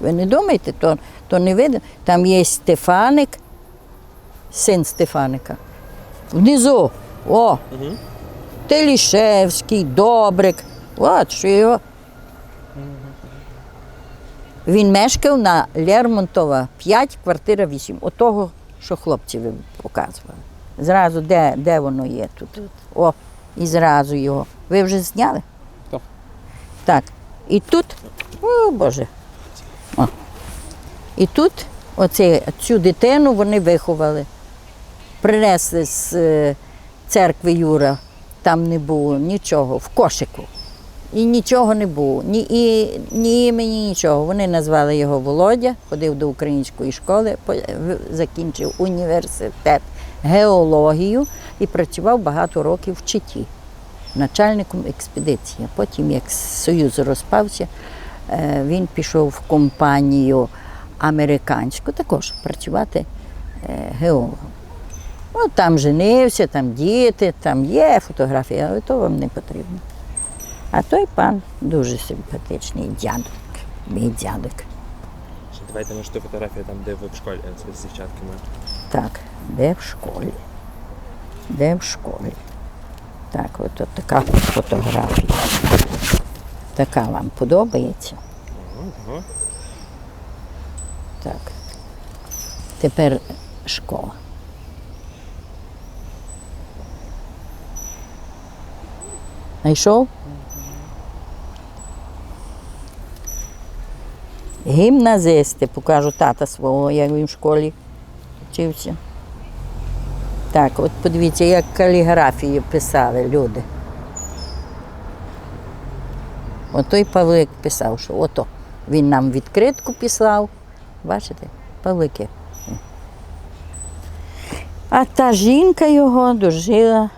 Ви не думайте, то, то не видно. Там є Стефаник, син Стефаника. Внизу. О! Телішевський, Добрик. От що його. Він мешкав на Лермонтова 5, квартира 8. Отого, що хлопці ви показували. Зразу, де, де воно є тут? О, і зразу його. Ви вже зняли? Так. Так. І тут, о Боже. О. І тут оце, цю дитину вони виховали. Принесли з е, церкви Юра, там не було нічого, в кошику. І нічого не було, ні, і, ні імені, нічого. Вони назвали його Володя, ходив до української школи, закінчив університет геологію і працював багато років в Читі, начальником експедиції. Потім, як Союз розпався, він пішов в компанію американську, також працювати е, геологом. Ну, там женився, там діти, там є фотографії, але то вам не потрібно. А той пан дуже симпатичний дядок, мій дядок. Давайте може ту фотографію там, де ви в школі е, з, з дівчатками. Так, де в школі? Де в школі? Так, от, от така фотографія. Така вам подобається? Ага. Так. Тепер школа. Знайшов? Гімназисти, покажу тата свого, як він в школі вчився. Так, от подивіться, як каліграфію писали люди. Отой Павлик писав, що ото він нам відкритку писав. Бачите, Павлики. А та жінка його дожила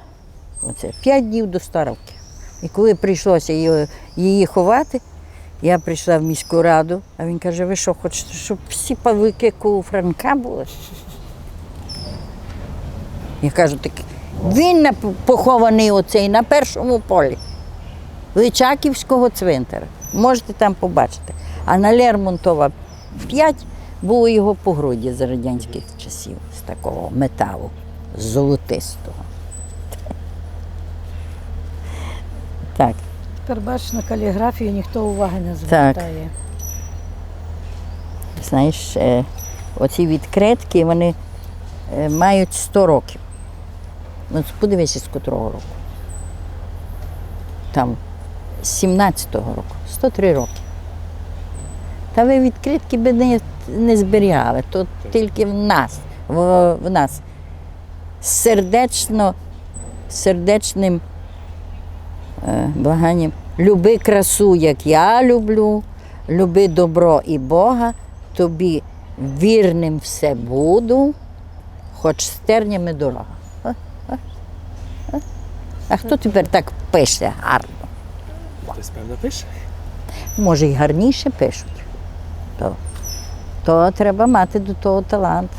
оце, п'ять днів до старовки. І коли прийшлося її, її ховати, я прийшла в міську раду, а він каже, ви що, хочете, щоб всі павлики у Франка були? Я кажу, так він похований оцей на першому полі. Личаківського цвинтара. Можете там побачити. А на Лермонтова 5 було його погруддя з радянських часів, з такого металу, золотистого. Так, Тепер бачиш, на каліграфію ніхто уваги не звертає. знаєш, е, оці відкритки, вони е, мають 100 років. Ну, подивися, з котрого року. Там з 17-го року, 103 роки. Та ви відкритки би не, не зберігали, то тільки в нас, в, в нас. Сердечно, сердечним е, благанням. Люби красу, як я люблю, люби добро і Бога, тобі вірним все буду, хоч з тернями дорога. А хто тепер так пише гарно? Хтось певно пише. Може, й гарніше пишуть. То, то треба мати до того талант.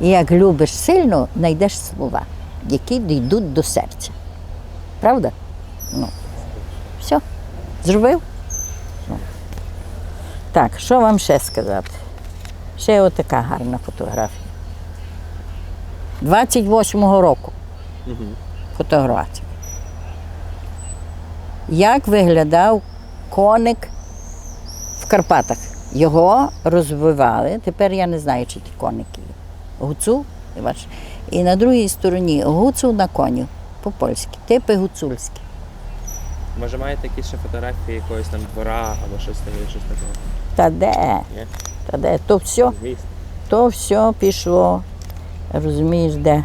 І як любиш сильно, знайдеш слова, які дійдуть до серця. Правда? Ну, все, зробив? Ну. Так, що вам ще сказати? Ще отака гарна фотографія. 28-го року фотографія. Як виглядав коник в Карпатах? Його розвивали. Тепер я не знаю, чи ті коники є. Гуцул, бачиш? І на другій стороні гуцул на коню по-польськи, типи гуцульські. Може маєте якісь ще фотографії якогось там двора або щось там, щось такого? Та де? Ні? Та де? То все, Звісно. то все пішло. Розумієш, де?